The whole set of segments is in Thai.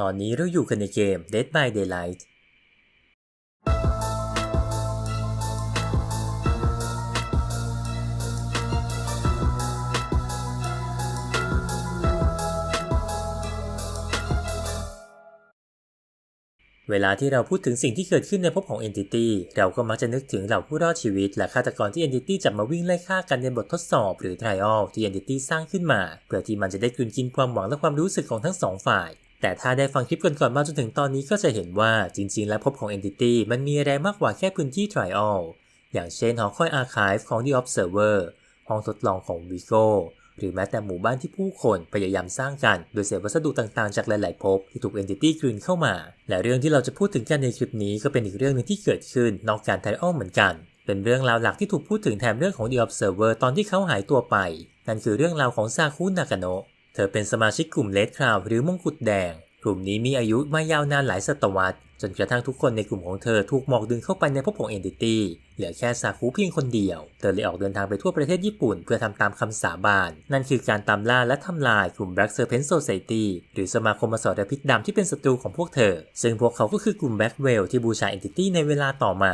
ตอนนี้เราอยู่กันในเกม Dead by Daylight เวลาที่เราพูดถึงสิ่งที่เกิดขึ้นในภพของ Entity เราก็มักจะนึกถึงเหล่าผู้รอดชีวิต และฆาตกรที่ Entity จับมาวิ่งไล่ฆ่ากันในบททดสอบ หรือ Trial ที่ Entity สร้างขึ้นมา เพื่อที่มันจะได้กลืนกินความหวังและความรู้สึกของทั้งสองฝ่าย แต่ถ้าได้ฟังคลิปก่อนๆมาจนถึงตอนนี้ก็จะเห็นว่าจริงๆ แล้วภพของ Entity มันมีอะไรมากกว่าแค่พื้นที่ Trial อย่างเช่นหอคอย Archive ของ The Observer ห้องทดลองของ Vigo หรือแม้แต่หมู่บ้านที่ผู้คนพยายามสร้างกัน โดยเศษวัสดุต่างๆ จากหลายๆภพที่ถูก Entity กลืนเข้ามา และเรื่องที่เราจะพูดถึงกันในคลิปนี้ก็เป็นอีกเรื่องหนึงที่เกิดขึ้นนอกการไทออเหมือนกัน เป็นเรื่องราวหลักที่ถูกพูดถึงแถมเรื่องของ The Observer ตอนที่เขาหายตัวไปนั่นคือเรื่องราวของซาคุนากาโนะ เธอเป็นสมาชิกกลุ่มเลดคราวหรือมงกุฎแดง กลุ่มนี้มีอายุมายาวนานหลายศตวรรษ จนกระทั่งทุกคนในกลุ่มของเธอถูกหมอกดึงเข้าไปในภพของ Entity เหลือแค่ซาคุเพียงคนเดียว เธอเลยออกเดินทางไปทั่วประเทศญี่ปุ่น เพื่อทำตามคำสาบาน นั่นคือการตามล่าและทำลายกลุ่ม Black Serpent Society หรือสมาคมอสรพิษดำที่เป็นศัตรูของพวกเธอ ซึ่งพวกเขาก็คือกลุ่ม Blackwell ที่บูชา Entity ในเวลาต่อมา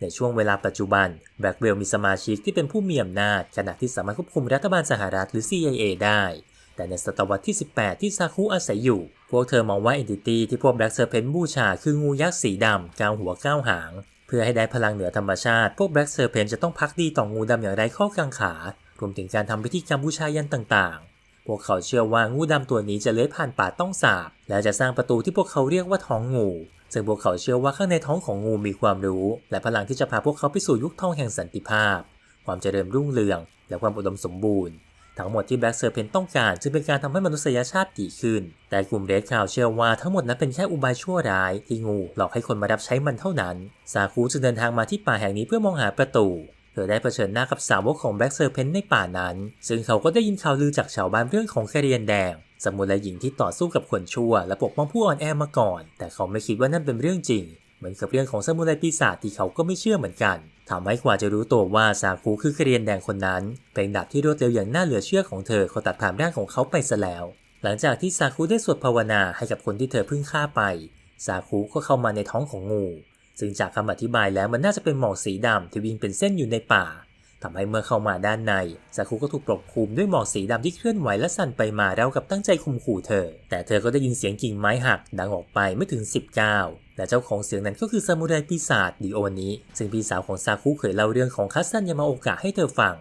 ในช่วงเวลาปัจจุบัน Blackwell มีสมาชิกที่เป็นผู้มีอำนาจขณะที่สามารถควบคุมรัฐบาลสหรัฐหรือ CIA ได้ แต่ในศตวรรษที่ 18 ที่ซาคุอาศัยอยู่ พวกเธอมองว่า Entity ที่พวก Black Serpent บูชาคืองูยักษ์สีดำก้าวหัวก้าวหาง เพื่อให้ได้พลังเหนือธรรมชาติ พวก Black Serpent จะต้องพักดีต่องูดำอย่างไรข้อกังขารวมถึงการทำพิธีกรรมบูชายันต่างๆ พวกเขาเชื่อว่างูดำตัวนี้จะเลื้อยผ่านป่าต้องสาบ และจะสร้างประตูที่พวกเขาเรียกว่าท้องงู ซึ่งพวกเขาเชื่อว่าข้างในท้องของงูมีความรู้ และพลังที่จะพาพวกเขาไปสู่ยุคทองแห่งสันติภาพ ความเจริญรุ่งเรือง และความอุดมสมบูรณ์ ทั้งหมดที่แบล็กเซอร์เพนต้องการจึงเป็นการทำให้มนุษยชาติดีขึ้น แต่กลุ่มเรดคาวเชื่อว่าทั้งหมดนั้นเป็นแค่อุบายชั่วร้ายที่งูหลอกให้คนมารับใช้มันเท่านั้น ซาคุจึงเดินทางมาที่ป่าแห่งนี้เพื่อมองหาประตู เธอได้เผชิญหน้ากับสาวกของแบล็กเซอร์เพนในป่านั้น ซึ่งเขาก็ได้ยินข่าวลือจากชาวบ้านเรื่องของแคเรียนแดงสมุนและหญิงที่ต่อสู้กับคนชั่ว และปกป้องผู้อ่อนแอมาก่อน แต่เขาไม่คิดว่านั่นเป็นเรื่องจริง เหมือนกับเรื่องของสมุนไพรปีศาจที่เขาก็ไม่เชื่อเหมือนกันทำให้กว่าจะรู้ตัวว่าซาคุคือเคเรียนแดงคนนั้น เป็นดาบที่รวดเร็วอย่างน่าเหลือเชื่อของเธอเขาตัดผ่านร่างของเขาไปซะแล้ว หลังจากที่ซาคุได้สวดภาวนาให้กับคนที่เธอเพิ่งฆ่าไปซาคุก็เข้ามาในท้องของงู ซึ่งจากคำอธิบายแล้วมันน่าจะเป็นหมอกสีดำที่วิ่งเป็นเส้นอยู่ในป่า ทำให้เมื่อเข้ามาด้านในซาคุก็ถูกปกคลุมด้วยหมอกสีดำที่เคลื่อนไหวและสั่นไปมาเราวกับตั้งใจข่มขู่เธอ แต่เธอก็ได้ยินเสียงกิ่งไม้หักดังออกไปไม่ถึง10ก้าวและเจ้าของเสียงนั้นก็คือซามูไรปีศาจดิโอนิซึ่งพี่สาวของซาคุเคยเล่าเรื่องของคัสซันยามาโอกะให้เธอฟัง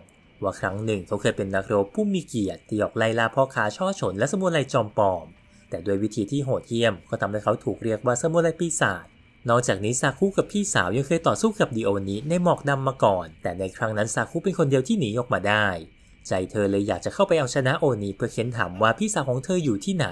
ว่าครั้งหนึ่งเขาเคยเป็นนักรบผู้มีเกียรติที่ออกไล่ล่าพ่อค้าช่อฉนและสมุไรจอมปลอม แต่ด้วยวิธีที่โหดเหี้ยมก็ทำให้เขาถูกเรียกว่าสมุไรปีศาจ นอกจากนี้ซาคุกับพี่สาวยังเคยต่อสู้กับดิโอนิในหมอกดำมาก่อน แต่ในครั้งนั้นซาคุเป็นคนเดียวที่หนีออกมาได้ ใจเธอเลยอยากจะเข้าไปเอาชนะโอนิเพื่อเค้นถามว่าพี่สาวของเธออยู่ที่ไหน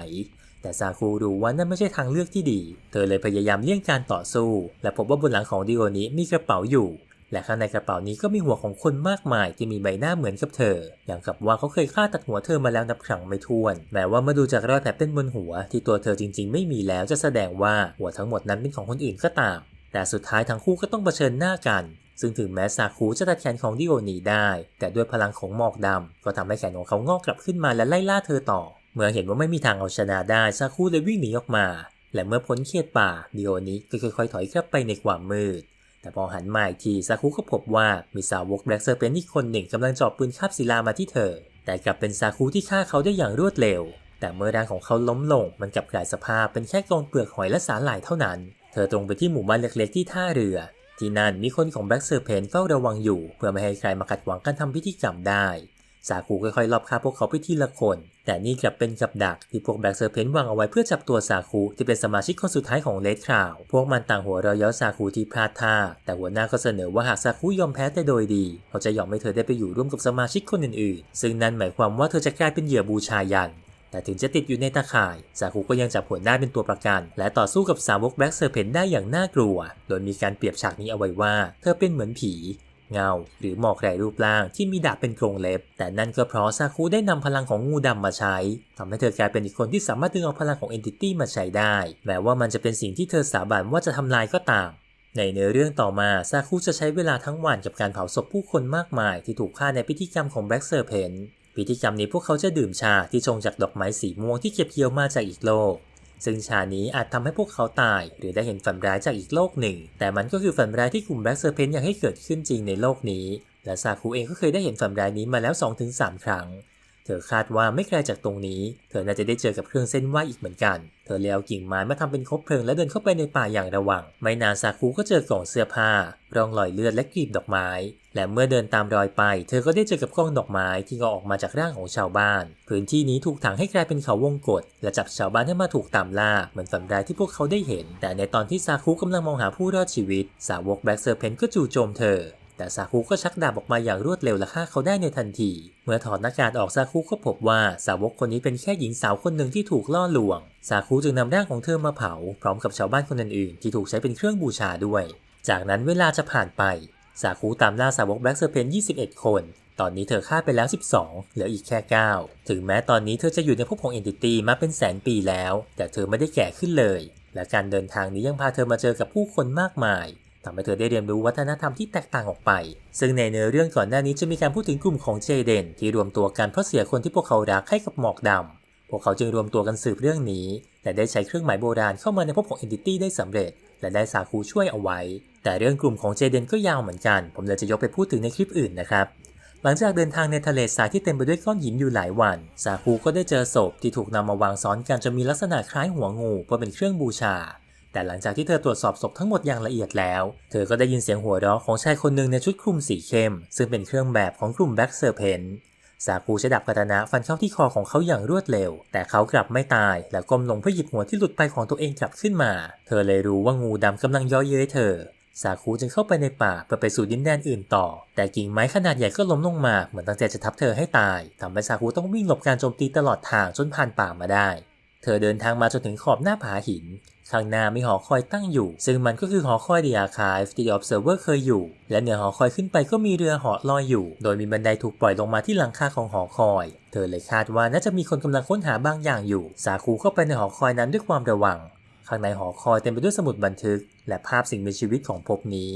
แต่ซาคุรู้ว่านั่นไม่ใช่ทางเลือกที่ดี เธอเลยพยายามเลี่ยงการต่อสู้ และพบว่าบนหลังของดิโอนิมีกระเป๋าอยู่ และข้างในกระเป๋านี้ก็มีหัวของคนมากมายที่มีใบหน้าเหมือนกับเธอ อย่างกับว่าเขาเคยฆ่าตัดหัวเธอมาแล้วนับครั้งไม่ถ้วน แม้ว่าเมื่อดูจากรอยแผลเป็นบนหัวที่ตัวเธอจริงๆ ไม่มีแล้วจะแสดงว่าหัวทั้งหมดนั้นเป็นของคนอื่นก็ตาม แต่สุดท้ายทั้งคู่ก็ต้องเผชิญหน้ากัน ซึ่งถึงแม้ซาคุจะตัดแขนของดิโอนีได้ แต่ด้วยพลังของหมอกดำก็ทำให้แขนของเขางอกกลับขึ้นมาและไล่ล่าเธอต่อ เมื่อเห็นว่าไม่มีทางเอาชนะได้ซาคุเลยวิ่งหนีออกมา และเมื่อพ้นเขตป่าดิโอนิก็ค่อยๆถอยกลับไปในความมืด แต่พอหันมาอีกทีซาคุก็พบว่ามีสาวกแบล็กเซอร์เป็นอีกคนหนึ่งกำลังจ่อปืนคาบศิลามาที่เธอ แต่กลับเป็นซาคุที่ฆ่าเขาได้อย่างรวดเร็ว แต่เมื่อร่างของเขาล้มลง มันกลับกลายสภาพเป็นแค่กองเปลือกหอยและสาหร่ายเท่านั้น เธอตรงไปที่หมู่บ้านเล็กๆที่ท่าเรือ ที่นั่นมีคนของแบล็กเซอร์เพนเฝ้าระวังอยู่ เพื่อไม่ให้ใครมาขัดขวางการทำพิธีกรรมได้ ซาคุค่อยๆลอบฆ่าพวกเขาไปทีละคน แต่นี่กลับเป็นกับดักที่พวกแบล็กเซอร์เพนวางเอาไว้เพื่อจับตัวซาคุที่เป็นสมาชิกคนสุดท้ายของเลดคราว พวกมันต่างหัวเราะเย้าซาคุที่พลาดท่า แต่หัวหน้าก็เสนอว่าหากซาคุยอมแพ้แต่โดยดี เขาจะยอมให้เธอได้ไปอยู่ร่วมกับสมาชิกคนอื่นๆ ซึ่งนั่นหมายความว่าเธอจะกลายเป็นเหยื่อบูชายันแต่ถึงจะติดอยู่ในตาข่าย ซาคุก็ยังจับหัวหน้าเป็นตัวประกัน และต่อสู้กับสาวกแบล็กเซอร์เพนได้อย่างน่ากลัว โดยมีการเปรียบฉากนี้เอาไว้ว่า เธอเป็นเหมือนผี เงา หรือหมอกแร่รูปร่างที่มีดาบเป็นโครงเล็บ แต่นั่นก็เพราะซาคุได้นำพลังของงูดำมาใช้ทำให้เธอกลายเป็นอีกคนที่สามารถดึงเอาพลังของ Entity มาใช้ได้ แม้ว่ามันจะเป็นสิ่งที่เธอสาบานว่าจะทำลายก็ตามในเนื้อเรื่องต่อมาซาคุจะใช้เวลาทั้งวันกับการเผาศพผู้คนมากมาย ที่ถูกฆ่าในพิธีกรรมของแบล็กเซอร์เพนพิธีกรรมนี้พวกเขาจะดื่มชาที่ชงจากดอกไม้สีม่วงที่เก็บเกี่ยวมาจากอีกโลก ซึ่งชานี้อาจทำให้พวกเขาตาย หรือได้เห็นฝันร้ายจากอีกโลกหนึ่ง แต่มันก็คือฝันร้ายที่กลุ่มแบล็กเซอร์เพนอยากให้เกิดขึ้นจริงในโลกนี้และซาคุเองก็เคยได้เห็นฝันร้ายนี้มาแล้ว 2-3 ครั้ง ธอคาดว่าไม่ไกลจากตรงนี้ เธอน่าจะได้เจอกับเครื่องเส้นไหวอีกเหมือนกัน เธอเลยเอากิ่งไม้มาทำเป็นคบเพลิงและเดินเข้าไปในป่าอย่างระวัง ไม่นานซาคุก็เจอกล่องเสื้อผ้า ร่องรอยเลือดและกลีบดอกไม้ และเมื่อเดินตามรอยไป เธอก็ได้เจอกับกล้องดอกไม้ที่งอออกมาจากร่างของชาวบ้าน พื้นที่นี้ถูกถังให้กลายเป็นเขาวงกฏและจับชาวบ้านให้มาถูกตามล่าเหมือนฝันร้ายที่พวกเขาได้เห็น แต่ในตอนที่ซาคุกำลังมองหาผู้รอดชีวิต สาวกแบล็กเซอร์เพนก็จู่โจมเธอ แต่ซาคุก็ชักดาบออกมาอย่างรวดเร็วและฆ่าเขาได้ในทันที เมื่อถอดหน้ากากออกซาคุก็พบว่าสาวกคนนี้เป็นแค่หญิงสาวคนหนึ่งที่ถูกล่อลวง ซาคุจึงนำร่างของเธอมาเผา พร้อมกับชาวบ้านคนอื่นๆที่ถูกใช้เป็นเครื่องบูชาด้วย จากนั้นเวลาจะผ่านไปซาคุตามล่าสาวกแบล็กเซอร์เพน21 คน ตอนนี้เธอฆ่าไปแล้ว 12 เหลืออีกแค่ 9 ถึงแม้ตอนนี้เธอจะอยู่ในภพของเอนติตี้มาเป็นแสนปีแล้ว แต่เธอไม่ได้แก่ขึ้นเลย และการเดินทางนี้ยังพาเธอมาเจอกับผู้คนมากมาย ทำให้เธอได้เรียนรู้วัฒนธรรมที่แตกต่างออกไป ซึ่งในเนื้อเรื่องก่อนหน้านี้จะมีการพูดถึงกลุ่มของเจเดนที่รวมตัวกันเพราะเสียคนที่พวกเขารักให้กับหมอกดำพวกเขาจึงรวมตัวกันสืบเรื่องนี้และได้ใช้เครื่องหมายโบราณเข้ามาในภพของเอนติตี้ได้สำเร็จ และได้สาคูช่วยเอาไว้ แต่เรื่องกลุ่มของเจเดนก็ยาวเหมือนกัน ผมเลยจะยกไปพูดถึงในคลิปอื่นนะครับ หลังจากเดินทางในทะเลทรายที่เต็มไปด้วยก้อนหินอยู่หลายวันซาคูก็ได้เจอศพที่ถูกนำมาวางซ้อนกันจนมีลักษณะคล้ายหัวงูเพื่อเป็นเครื่องบูชา แต่หลังจากที่เธอตรวจสอบศพทั้งหมดอย่างละเอียดแล้ว เธอก็ได้ยินเสียงหัวเราะของชายคนหนึ่งในชุดคลุมสีเข้ม ซึ่งเป็นเครื่องแบบของกลุ่มแบ็กเซอร์เพนซาคูใช้ดาบคาตานะฟันเข้าที่คอของเขาอย่างรวดเร็ว แต่เขากลับไม่ตาย และก้มลงเพื่อหยิบหัวที่หลุดไปของตัวเองกลับขึ้นมา เธอเลยรู้ว่างูดำกำลังย่อเย้ยเธอซาคูจึงเข้าไปในป่าเพื่อไปสู่ดินแดนอื่นต่อ แต่กิ่งไม้ขนาดใหญ่ก็ล้มลงมาเหมือนตั้งใจจะทับเธอให้ตายทำให้ซาคูต้องวิ่งหลบการโจมตีตลอดทางจนผ่านป่ามาได้ เธอเดินทางมาจนถึงขอบหน้าผาหิน ข้างหน้ามีหอคอยตั้งอยู่ ซึ่งมันก็คือหอคอย The Archive ที่ Observer เคยอยู่ และเหนือหอคอยขึ้นไปก็มีเรือหาะลอยอยู่ โดยมีบันไดถูกปล่อยลงมาที่หลังคาของหอคอย เธอเลยคาดว่าน่าจะมีคนกำลังค้นหาบางอย่างอยู่ สาคูเข้าไปในหอคอยนั้นด้วยความระวัง ข้างในหอคอยเต็มไปด้วยสมุดบันทึก และภาพสิ่งมีชีวิตของภพนี้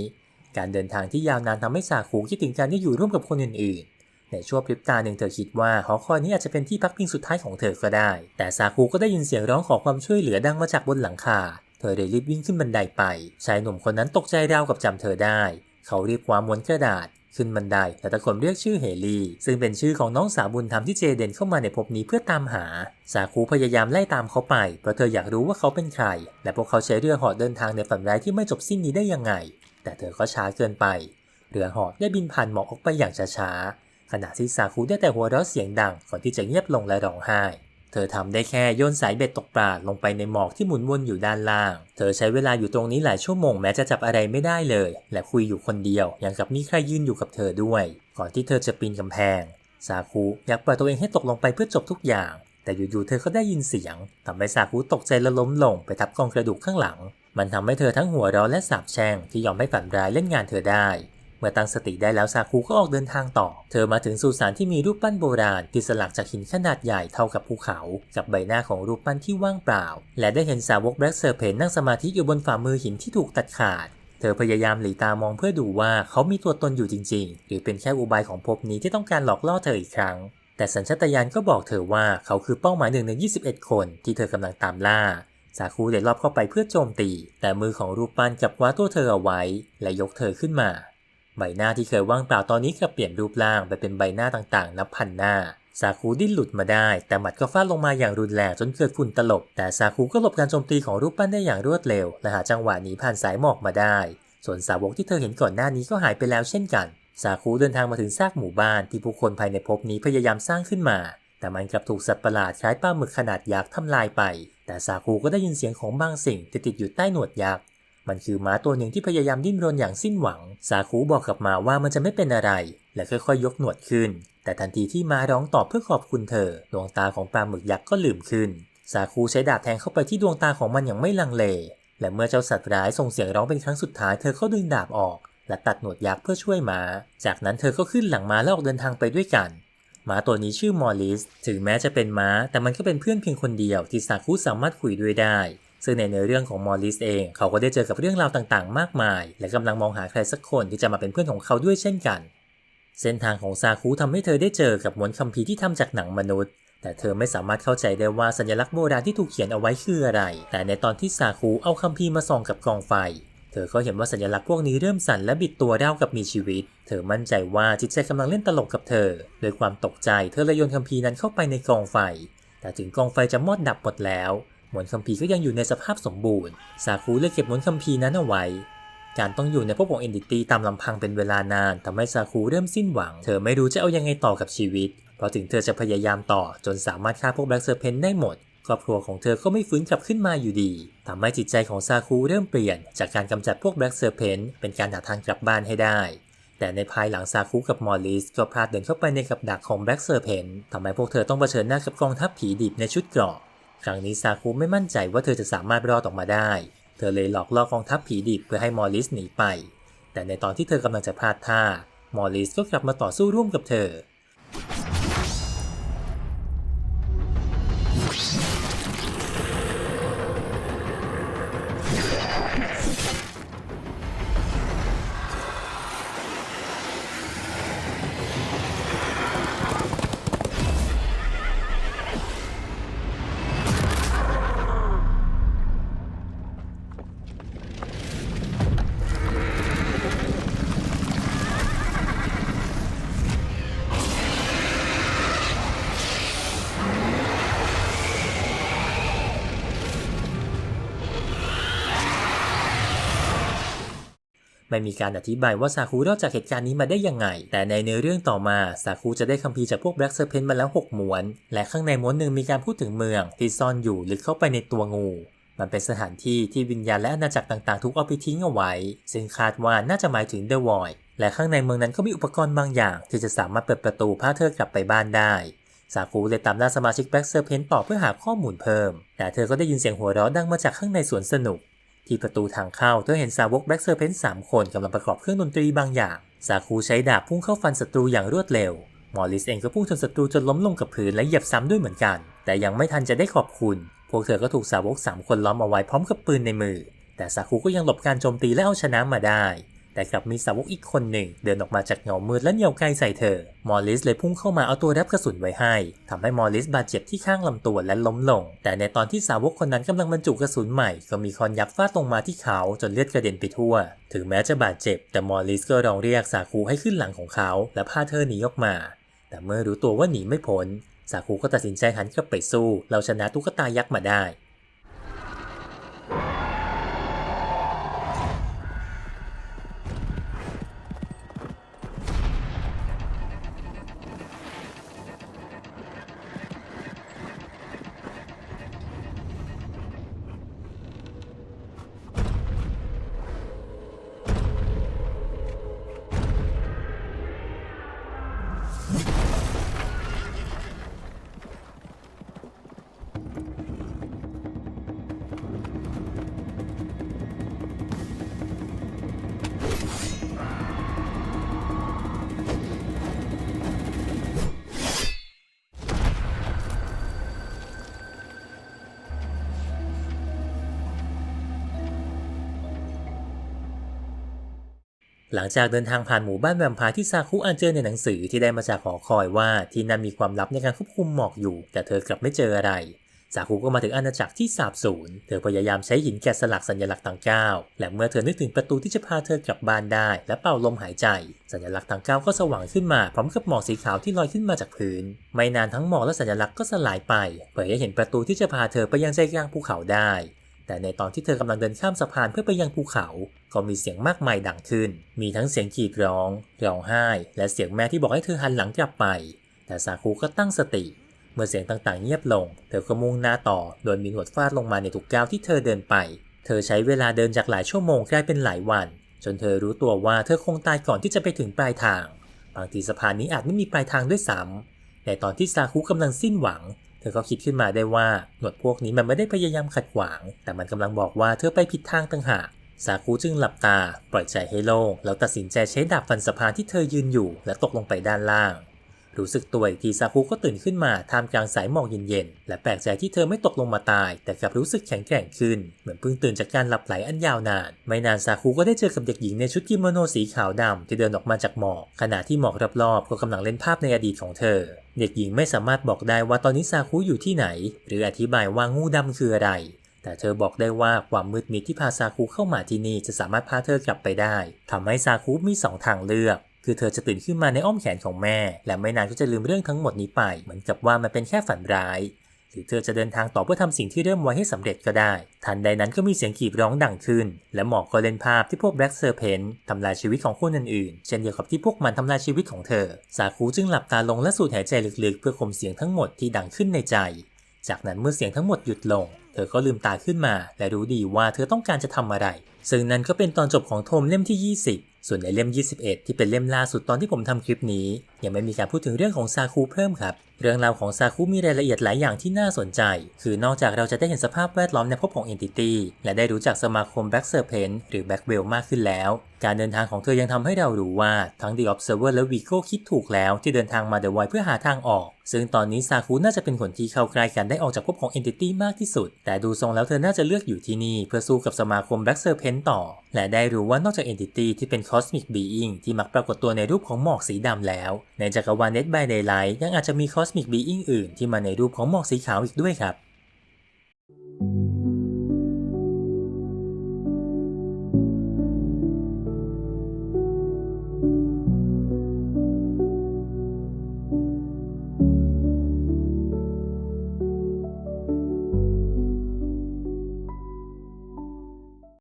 การเดินทางที่ยาวนานทำให้สาคูคิดถึงการที่อยู่ร่วมกับคนอื่นๆ ในช่วงพริบตาหนึ่งเธอคิดว่าหอคอยนี้อาจจะเป็นที่พักพิงสุดท้ายของเธอก็ได้ แต่ซาคูก็ได้ยินเสียงร้องขอความช่วยเหลือดังมาจากบนหลังคา เธอเลยรีบวิ่งขึ้นบันไดไป ชายหนุ่มคนนั้นตกใจราวกับจำเธอได้ เขารีบคว้าม้วนกระดาษ ขึ้นบันไดและตะโกนเรียกชื่อเฮลีซึ่งเป็นชื่อของน้องสาวบุญธรรมที่เจเดนเข้ามาในภพนี้เพื่อตามหา ซาคูพยายามไล่ตามเขาไป เพราะเธออยากรู้ว่าเขาเป็นใคร และพวกเขาใช้เรือหาะเดินทางในฝันร้ายที่ไม่จบสิ้นนี้ได้ยังไง แต่เธอก็ช้าเกินไปเรือหาะได้บินผ่านหมอกออกไปอย่างช้าๆ ขณะที่ซาคุได้แต่หัวเราะเสียงดังก่อนที่จะเงียบลงและร้องไห้ เธอทำได้แค่โยนสายเบ็ดตกปลาลงไปในหมอกที่หมุนวนอยู่ด้านล่าง เธอใช้เวลาอยู่ตรงนี้หลายชั่วโมงแม้จะจับอะไรไม่ได้เลย และคุยอยู่คนเดียวอย่างกับมีใครยืนอยู่กับเธอด้วย ก่อนที่เธอจะปีนกำแพงซาคุอยากปล่อยตัวเองให้ตกลงไปเพื่อจบทุกอย่าง แต่อยู่ๆเธอก็ได้ยินเสียงทำให้ซาคุตกใจและล้มลงไปทับกองกระดูกข้างหลัง มันทำให้เธอทั้งหัวเราะและสาบแช่งที่ยอมให้ฝันร้ายเล่นงานเธอได้ เมื่อตั้งสติได้แล้วซาคุก็ออกเดินทางต่อ เธอมาถึงสุสานที่มีรูปปั้นโบราณที่สลักจากหินขนาดใหญ่เท่ากับภูเขา กับใบหน้าของรูปปั้นที่ว่างเปล่า และได้เห็นสาวกแบล็กเซอร์เพนนั่งสมาธิอยู่บนฝ่ามือหินที่ถูกตัดขาดเธอพยายามหลีตามองเพื่อดูว่าเขามีตัวตนอยู่จริง ๆ หรือเป็นแค่อุบายของภพนี้ที่ต้องการหลอกล่อเธออีกครั้ง แต่สัญชาตญาณก็บอกเธอว่าเขาคือเป้าหมายหนึ่งใน 21 คนที่เธอกำลังตามล่าซาคูได้รอบเข้าไปเพื่อโจมตี แต่มือของรูปปั้นกับคว้าตัวเธอเอาไว้ และยกเธอขึ้นมา ใบหน้าที่เคยว่างเปล่าตอนนี้กลับเปลี่ยนรูปร่างไปเป็นใบหน้าต่างๆ นับพันหน้าซาคูดิ้นหลุดมาได้ แต่หมัดก็ฟาดลงมาอย่างรุนแรงจนเกิดฝุ่นตลบ แต่ซาคูก็หลบการโจมตีของรูปปั้นได้อย่างรวดเร็ว และหาจังหวะหนีผ่านสายหมอกมาได้ ส่วนสาวกที่เธอเห็นก่อนหน้านี้ก็หายไปแล้วเช่นกันซาคูเดินทางมาถึงซากหมู่บ้านที่ผู้คนภายในภพนี้พยายามสร้างขึ้นมา แต่มันกลับถูกสัตว์ประหลาดคล้ายปลาหมึกขนาดยักษ์ทำลายไป แต่ซาคูก็ได้ยินเสียงของบางสิ่งที่ติดอยู่ใต้หนวดยักษ์ มันคือม้าตัวหนึ่งที่พยายามดิ้นรนอย่างสิ้นหวังซาคูบอกกับมาว่ามันจะไม่เป็นอะไร และค่อยๆ ยกหนวดขึ้น แต่ทันทีที่ม้าร้องตอบเพื่อขอบคุณเธอ ดวงตาของปลาหมึกยักษ์ก็ลืมขึ้นซาคูใช้ดาบแทงเข้าไปที่ดวงตาของมันอย่างไม่ลังเล และเมื่อเจ้าสัตว์ร้ายส่งเสียงร้องเป็นครั้งสุดท้ายเธอก็ดึงดาบออก และตัดหนวดยักษ์เพื่อช่วยม้า จากนั้นเธอก็ขึ้นหลังม้าแล้วออกเดินทางไปด้วยกันม้าตัวนี้ชื่อมอริส ถึงแม้จะเป็นม้า แต่มันก็เป็นเพื่อนเพียงคนเดียวที่ซาคุสามารถคุยด้วยได้ ซึ่งในเนื้อเรื่องของมอริสเองเขาก็ได้เจอกับเรื่องราวต่างๆ มากมาย และกำลังมองหาใครสักคนที่จะมาเป็นเพื่อนของเขาด้วยเช่นกัน เส้นทางของซาคุทำให้เธอได้เจอกับมวนคัมภีร์ที่ทำจากหนังมนุษย์ แต่เธอไม่สามารถเข้าใจได้ว่าสัญลักษณ์โบราณที่ถูกเขียนเอาไว้คืออะไร แต่ในตอนที่ซาคุเอาคัมภีร์มาส่องกับกองไฟ เธอก็เห็นว่าสัญลักษณ์พวกนี้เริ่มสั่นและบิดตัวราวกับมีชีวิต เธอมั่นใจว่าจิตใจกำลังเล่นตลกกับเธอโดยความตกใจ เธอเลยโยนคัมภีร์นั้นเข้าไปในกองไฟ แต่ถึงกองไฟจะมอดดับหมดแล้ว มนคัมภีร์ก็ยังอยู่ในสภาพสมบูรณ์ ซาคุเลยเก็บมนคัมภีร์นั้นเอาไว้ การต้องอยู่ในพวกของเอนดิตี้ตามลำพังเป็นเวลานานทำให้ซาคุเริ่มสิ้นหวัง เธอไม่รู้จะเอายังไงต่อกับชีวิต เพราะถึงเธอจะพยายามต่อจนสามารถฆ่าพวกแบล็กเซอร์เพนได้หมด ครอบครัวของเธอก็ไม่ฟื้นกลับขึ้นมาอยู่ดีทำให้จิตใจของซาคุเริ่มเปลี่ยน จากการกำจัดพวกแบล็กเซอร์เพนเป็นการหาทางกลับบ้านให้ได้แต่ในภายหลังซาคุกับมอลลิสก็พลาดเดินเข้าไปในกับดักของแบล็กเซอร์เพนทำให้พวกเธอต้องเผชิญหน้ากับกองทัพผีดิบในชุดเกราะ ครั้งนี้ซาคุไม่มั่นใจว่าเธอจะสามารถรอดออกมาได้ เธอเลยหลอกล่อกองทัพผีดิบเพื่อให้มอลลิสหนีไป แต่ในตอนที่เธอกำลังจะพลาดท่า มอลลิสก็กลับมาต่อสู้ร่วมกับเธอ ไม่มีการอธิบายว่าซาคุรอดจากเหตุการณ์นี้มาได้ยังไง แต่ในเนื้อเรื่องต่อมาซาคุจะได้คัมภีร์จากพวกแบล็กเซอร์เพนมาแล้ว 6 ม้วน และข้างในม้วนหนึ่งมีการพูดถึงเมืองที่ซ่อนอยู่ลึกเข้าไปในตัวงูมันเป็นสถานที่ที่วิญญาณและอาณาจักรต่างๆ ถูกเอาไปทิ้งเอาไว้ ซึ่งคาดว่าน่าจะหมายถึงเดอะวอยและข้างในเมืองนั้นก็มีอุปกรณ์บางอย่าง ที่จะสามารถเปิดประตูพาเธอกลับไปบ้านได้ซาคุเลยตามล่าสมาชิกแบล็กเซอร์เพนต่อเพื่อหาข้อมูลเพิ่ม แต่เธอก็ได้ยินเสียงหัวเราะดังมาจากข้างในสวนสนุก ที่ประตูทางเข้าเธอเห็นสาวกแบล็กเซอร์เพนสามคนกำลังประกอบเครื่องดนตรีบางอย่างซาคูใช้ดาบพุ่งเข้าฟันศัตรูอย่างรวดเร็วมอริสเองก็พุ่งชนศัตรูจนล้มลงกับพื้นและเหยียบซ้ำด้วยเหมือนกัน แต่ยังไม่ทันจะได้ขอบคุณ พวกเธอก็ถูกสาวกสามคนล้อมเอาไว้พร้อมกับปืนในมือ แต่ซาคูก็ยังหลบการโจมตีและเอาชนะมาได้ แต่กลับมีสาวกอีกคนหนึ่ง เดินออกมาจากเงามืดและเหนี่ยวไกลใส่เธอ มอริสเลยพุ่งเข้ามาเอาตัวรับกระสุนไว้ให้ทำให้มอริสบาดเจ็บที่ข้างลำตัวและล้มลง แต่ในตอนที่สาวกคนนั้นกำลังบรรจุกระสุนใหม่ ก็มีคอนยักษ์ฟาดลงมาที่เขาจนเลือดกระเด็นไปทั่ว ถึงแม้จะบาดเจ็บ แต่มอริสก็ร้องเรียกซาคูให้ขึ้นหลังของเขา และพาเธอหนีออกมา แต่เมื่อรู้ตัวว่าหนีไม่พ้นซาคูก็ตัดสินใจหันกลับไปสู้ เราชนะตุ๊กตายักษ์มาได้ หลังจากเดินทางผ่านหมู่บ้านแวมพร์ที่ซาคุอ่านเจอในหนังสือที่ได้มาจากหอคอยว่าที่นั่นมีความลับในการควบคุมหมอกอยู่ แต่เธอกลับไม่เจออะไรซาคุก็มาถึงอาณาจักรที่สาบสูญ เธอพยายามใช้หินแกะสลักสัญลักษณ์ต่างก้าว และเมื่อเธอนึกถึงประตูที่จะพาเธอกลับบ้านได้ และเป่าลมหายใจ สัญลักษณ์ต่างก้าวก็สว่างขึ้นมาพร้อมกับหมอกสีขาวที่ลอยขึ้นมาจากพื้น ไม่นานทั้งหมอกและสัญลักษณ์ก็สลายไป เผยให้เห็นประตูที่จะพาเธอไปยังใจกลางภูเขาได้ แต่ในตอนที่เธอกำลังเดินข้ามสะพานเพื่อไปยังภูเขา ก็มีเสียงมากมายดังขึ้น มีทั้งเสียงกรีดร้อง ร้องไห้ และเสียงแม่ที่บอกให้เธอหันหลังกลับไป แต่ซาคุก็ตั้งสติ เมื่อเสียงต่างๆเงียบลง เธอก็มุ่งหน้าต่อ โดยมีหนวดฟาดลงมาในทุกก้าวที่เธอเดินไป เธอใช้เวลาเดินจากหลายชั่วโมงกลายเป็นหลายวัน จนเธอรู้ตัวว่าเธอคงตายก่อนที่จะไปถึงปลายทาง บางทีสะพานนี้อาจไม่มีปลายทางด้วยซ้ำในตอนที่ซาคุกำลังสิ้นหวัง ธอก็คิดขึ้นมาได้ว่าหนวดพวกนี้มันไม่ได้พยายามขัดขวาง แต่มันกำลังบอกว่าเธอไปผิดทางต่างหาก สาคูจึงหลับตา ปล่อยใจให้โล่งแล้วตัดสินใจใช้ดาบฟันสะพานที่เธอยืนอยู่ และตกลงไปด้านล่าง รู้สึกตัวอีกทีซาคุก็ตื่นขึ้นมาท่ามกลางสายหมอกเย็นๆ และแปลกใจที่เธอไม่ตกลงมาตาย แต่กลับรู้สึกแข็งแกร่งขึ้น เหมือนเพิ่งตื่นจากการหลับไหลอันยาวนาน ไม่นานซาคุก็ได้เจอกับเด็กหญิงในชุดกิโมโนสีขาวดำที่เดินออกมาจากหมอกขณะที่หมอกรอบๆก็กำลังเล่นภาพในอดีตของเธอเด็กหญิงไม่สามารถบอกได้ว่าตอนนี้ซาคุอยู่ที่ไหน หรืออธิบายว่างูดำคืออะไร แต่เธอบอกได้ว่าความมืดมิดที่พาซาคุเข้ามาที่นี่จะสามารถพาเธอกลับไปได้ทำให้ซาคุมีสองทางเลือก คือเธอจะตื่นขึ้นมาในอ้อมแขนของแม่ และไม่นานก็จะลืมเรื่องทั้งหมดนี้ไป เหมือนกับว่ามันเป็นแค่ฝันร้าย หรือเธอจะเดินทางต่อเพื่อทำสิ่งที่เริ่มไว้ให้สำเร็จก็ได้ ทันใดนั้นก็มีเสียงกรีดร้องดังขึ้น และหมอกก็เล่นภาพที่พวกแบล็กเซอร์เพนทำลายชีวิตของคนอื่นๆ เช่นเดียวกับที่พวกมันทำลายชีวิตของเธอซาคุจึงหลับตาลงและสูดหายใจลึกๆ เพื่อข่มเสียงทั้งหมดที่ดังขึ้นในใจ จากนั้นเมื่อเสียงทั้งหมดหยุดลง เธอก็ลืมตาขึ้นมา และรู้ดีว่าเธอต้องการจะทำอะไร ซึ่งนั่นก็เป็นตอนจบของโทมเล่มที่ 20 ส่วนในเล่ม 21 ที่เป็นเล่มล่าสุดตอนที่ผมทำคลิปนี้ ยังไม่มีการพูดถึงเรื่องของซาคุเพิ่มครับ เรื่องราวของซาคุมีรายละเอียดหลายอย่างที่น่าสนใจ คือนอกจากเราจะได้เห็นสภาพแวดล้อมในภพของเอนติตี้และได้รู้จักสมาคมแบ็กเซอร์เพนหรือแบ็กเวลมากขึ้นแล้วการเดินทางของเธอยังทำให้เรารู้ว่าทั้ง The Observer และ Vico คิดถูกแล้วที่เดินทางมา The Void เพื่อหาทางออก ซึ่งตอนนี้ซาคุน่าจะเป็นคนที่เข้าใกล้กันได้ออกจากภพของ Entity มากที่สุด แต่ดูทรงแล้วเธอน่าจะเลือกอยู่ที่นี่ เพื่อสู้กับสมาคม Black Serpent ต่อ และได้รู้ว่านอกจาก Entity ที่เป็น Cosmic Being ที่มักปรากฏตัวในรูปของหมอกสีดำแล้ว ในจักรวาล Dead by Daylight ยังอาจจะมี Cosmic Being อื่นที่มาในรูปของหมอกสีขาวอีกด้วยครับ